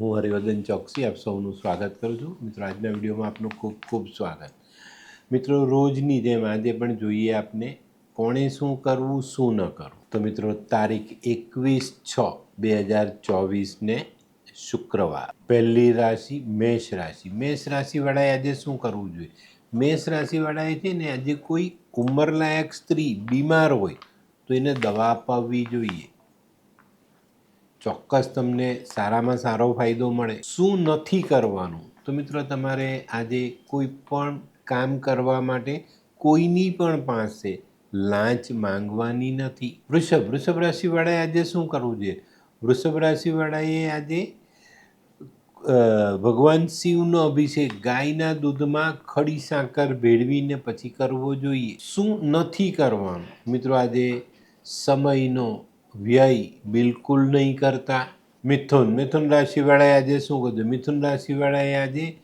હું હરિવર્ધન ચોકસી, આપ સૌનું સ્વાગત કરું છું. મિત્રો, આજના વિડીયોમાં આપનું ખૂબ ખૂબ સ્વાગત. મિત્રો, રોજની જેમ આજે પણ જોઈએ આપને કોણે શું કરવું, શું ન કરવું. તો મિત્રો, તારીખ એકવીસ છ બે હજાર ચોવીસને શુક્રવાર. પહેલી રાશિ મેષ રાશિ. મેષ રાશિવાળાએ આજે શું કરવું જોઈએ? મેષ રાશિવાળાએ છે ને, આજે કોઈ ઉંમરલાયક સ્ત્રી બીમાર હોય તો એને દવા અપાવવી જોઈએ. ચોક્કસ તમને સારામાં સારો ફાયદો મળે. શું નથી કરવાનું? તો મિત્રો, તમારે આજે કોઈ પણ કામ કરવા માટે કોઈની પણ પાસે લાંચ માંગવાની નથી. વૃષભ વૃષભ રાશિવાળાએ આજે શું કરવું જોઈએ વૃષભ રાશિવાળાએ આજે ભગવાન શિવનો અભિષેક, ગાયના દૂધમાં ખડી સાકર ભેળવીને પછી કરવો જોઈએ. શું નથી કરવાનું? મિત્રો, આજે સમયનો વ્યય બિલકુલ નહીં કરતા. મિથુન મિથુન રાશિવાળાએ આજે શું કરવું મિથુન રાશિવાળાએ આજે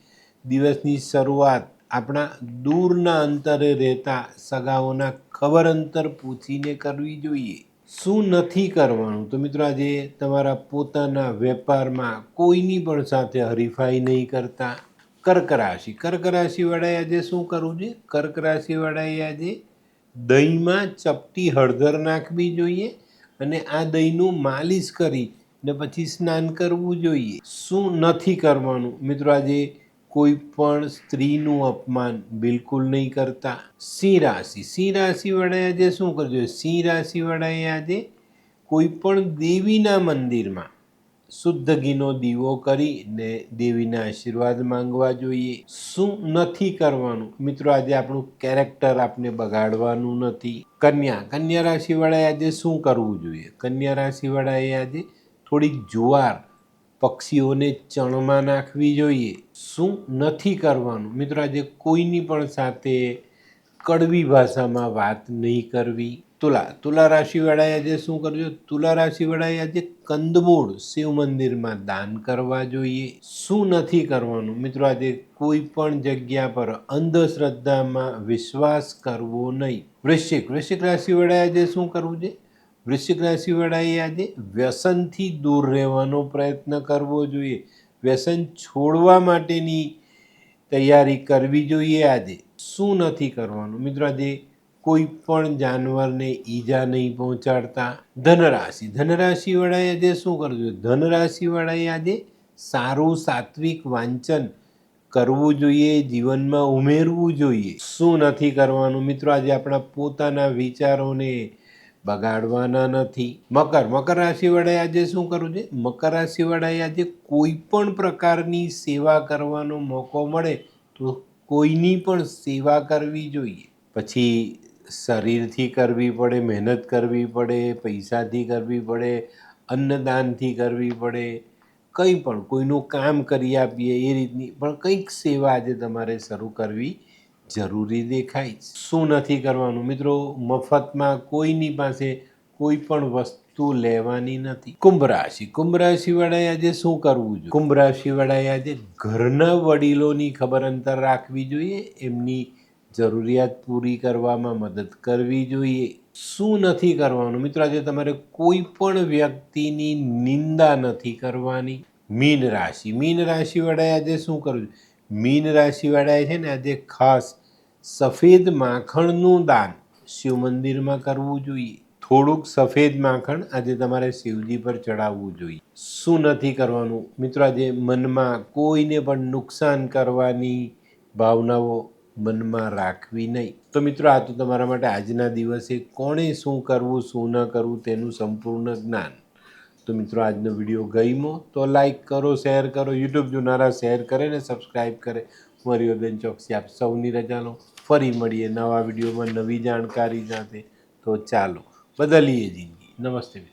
દિવસની શરૂઆત આપણા દૂરના અંતરે રહેતા સગાઓના ખબર અંતર પૂછીને કરવી જોઈએ. શું નથી કરવાનું? તો મિત્રો આજે તમારા પોતાના વેપારમાં કોઈની પણ સાથે હરીફાઈ નહીં કરતા. કર્ક રાશિ, કર્ક રાશિવાળાએ આજે શું કરવું જોઈએ? કર્ક રાશિવાળાએ આજે દહીંમાં ચપટી હળદર નાખવી જોઈએ. અને આ દહીંનું માલિશ કરી ને પછી સ્નાન કરવું જોઈએ. શું નથી કરવાનું? મિત્રો, આજે કોઈ પણ સ્ત્રીનું અપમાન બિલકુલ નહીં કરતા. સિંહ રાશિ. સિંહ રાશિવાળાએ આજે શું કરજો સિંહ રાશિવાળાએ આજે કોઈ પણ દેવીના મંદિરમાં શુદ્ધ ઘીનો દીવો કરીને દેવીના આશીર્વાદ માંગવા જોઈએ. શું નથી કરવાનું? મિત્રો, આજે આપણું કેરેક્ટર આપને બગાડવાનું નથી. કન્યા કન્યા રાશિવાળાએ આજે શું કરવું જોઈએ? કન્યા રાશિવાળાએ આજે થોડીક જુવાર પક્ષીઓને ચણમાં નાખવી જોઈએ. શું નથી કરવાનું? મિત્રો, આજે કોઈની પણ સાથે કડવી ભાષામાં વાત નહીં કરવી. તુલા તુલા રાશિવાળાએ આજે શું કરવું જોઈએ તુલા રાશિવાળાએ આજે કંદમૂળ શિવ મંદિરમાં દાન કરવા જોઈએ. શું નથી કરવાનું? મિત્રો, આજે કોઈ પણ જગ્યા પર અંધશ્રદ્ધામાં વિશ્વાસ કરવો નહીં. વૃશ્ચિક વૃશ્ચિક રાશિવાળાએ આજે શું કરવું છે? વૃશ્ચિક રાશિવાળાએ આજે વ્યસનથી દૂર રહેવાનો પ્રયત્ન કરવો જોઈએ. વ્યસન છોડવા માટેની તૈયારી કરવી જોઈએ આજે. શું નથી કરવાનું? મિત્રો, આજે કોઈ પણ જાનવરને ઈજા નહીં પહોંચાડતા ધનરાશિ. ધનરાશિવાળાએ આજે શું કરવું જોઈએ ધનરાશિવાળાએ આજે સારું સાત્વિક વાંચન કરવું જોઈએ, જીવનમાં ઉમેરવું જોઈએ. શું નથી કરવાનું? મિત્રો, આજે આપણા પોતાના વિચારોને બગાડવાના નથી. મકર. મકર રાશિવાળાએ આજે શું કરવું છે? મકર રાશિવાળાએ આજે કોઈ પણ પ્રકારની સેવા કરવાનો મોકો મળે તો કોઈની પણ સેવા કરવી જોઈએ. પછી શરીરથી કરવી પડે, મહેનત કરવી પડે, પૈસાથી કરવી પડે, અન્નદાનથી કરવી પડે, કંઈ પણ, કોઈનું કામ કરી આપીએ એ રીતની, પણ કંઈક સેવા આજે તમારે શરૂ કરવી જરૂરી દેખાય શું નથી કરવાનું? મિત્રો, મફતમાં કોઈની પાસે કોઈ પણ વસ્તુ લેવાની નથી. કુંભ રાશિ. કુંભ રાશિવાળાએ આજે શું કરવું જોઈએ? કુંભ રાશિવાળાએ આજે ઘરના વડીલોની ખબર અંતર રાખવી જોઈએ, એમની જરૂરિયાત પૂરી કરવામાં મદદ કરવી જોઈએ. શું નથી કરવાનું? મિત્રો, આજે તમારે કોઈ પણ વ્યક્તિની નિંદા નથી કરવાની. મીન રાશિ. મીન રાશિવાળાએ આજે શું કરવું મીન રાશિવાળાએ છે ને આજે ખાસ સફેદ માખણનું દાન શિવ મંદિરમાં કરવું જોઈએ. થોડુંક સફેદ માખણ આજે તમારે શિવજી પર ચડાવવું જોઈએ. શું નથી કરવાનું? મિત્રો, આજે મનમાં કોઈને પણ નુકસાન કરવાની ભાવનાઓ મનમાં રાખવી નહીં. તો મિત્રો, આ તો તમારા માટે આજના દિવસે કોણે શું કરવું, શું ન કરવું તેનું સંપૂર્ણ જ્ઞાન. તો મિત્રો, આજનો વીડિયો ગમ્યો તો લાઈક કરો, શેર કરો, યુટ્યુબ જોનારા શેર કરે ને સબસ્ક્રાઈબ કરે. મરિયોબેન ચોકસી આપ સૌની રજા લો ફરી મળીએ નવા વિડીયોમાં નવી જાણકારી સાથે. તો ચાલો, બદલીએ જિંદગી. નમસ્તે